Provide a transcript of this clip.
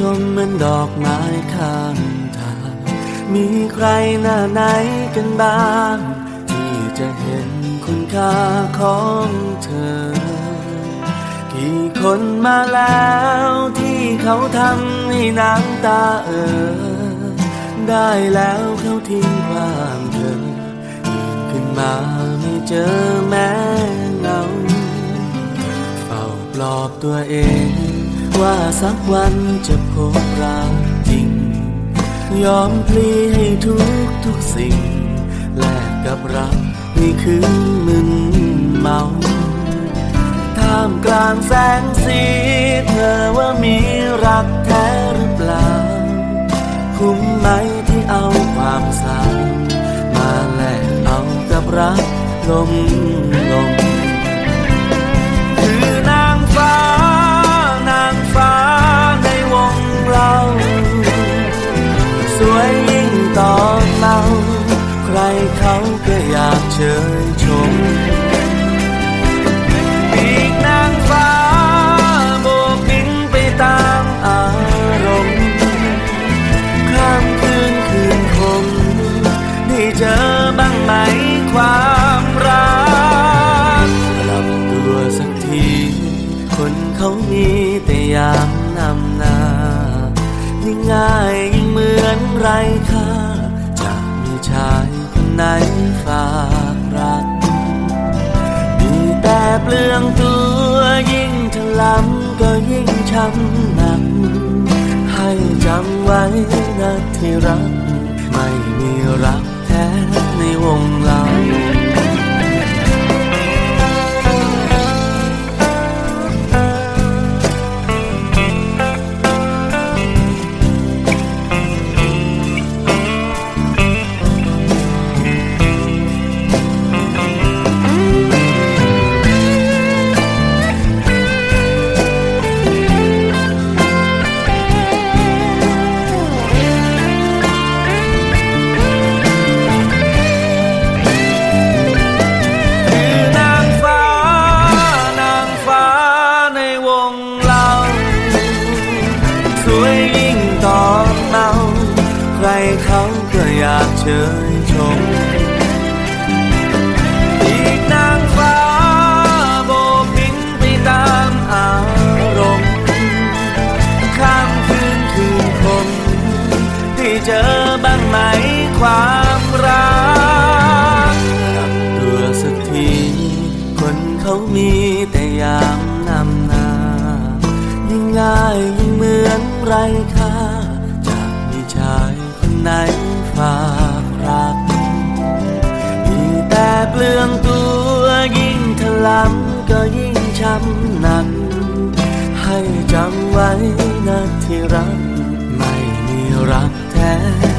ชมมันดอกไม้ข้างทาง มีใครหน้าไหนกันบ้าง ที่จะเห็นคุณค่าของเธอ กี่คนมาแล้วที่เขาทำให้น้ำตาเออได้แล้วเขาทิ้งความเธอตื่นขึ้นมาไม่เจอแม้เงาเฝ้าปลอบตัวเอง ว่าสักวันจะพบเราจริง ยอมพลีให้ทุกทุกสิ่ง แลกกับรักนี่คือมึนเมาท่ามกลางแสงสีเธอว่ามีรักแท้หรือเปล่า คุ้มไหมที่เอาความสาวมาแลกเอากับรักลม เขาก็อยากเชยชมอีกนางฟ้าโบกบินไปตามอารมณ์ข้ามคืนคืนคงได้เจอบ้างไหมความรักกลับตัวสักที คนเขามีแต่ยามนำหน้ายิ่งง่ายยิ่งเหมือนไรค่าจะมีชาย ไหนฝากรัก มีแต่เปลืองตัวยิ่งถลำก็ยิ่งช้ำหนัก ให้จำไว้นะที่รัก ไม่มีรักแท้ในวงเรา เขาก็อยากเชยชม อีกนางฟ้าโบกบินไปตามอารมณ์ข้ามคืนคืนคงที่เจอบ้างไหมความรักกลับตัวสักที คนเขามีแต่ยามนำหน้ายิ่งง่ายยิ่งเหมือนไรค่าจะ ไหนฝากรัก มีแต่เปลืองตัวยิ่งถลำก็ยิ่งช้ำหนัก ให้จำไว้นะที่รัก ไม่มีรักแท้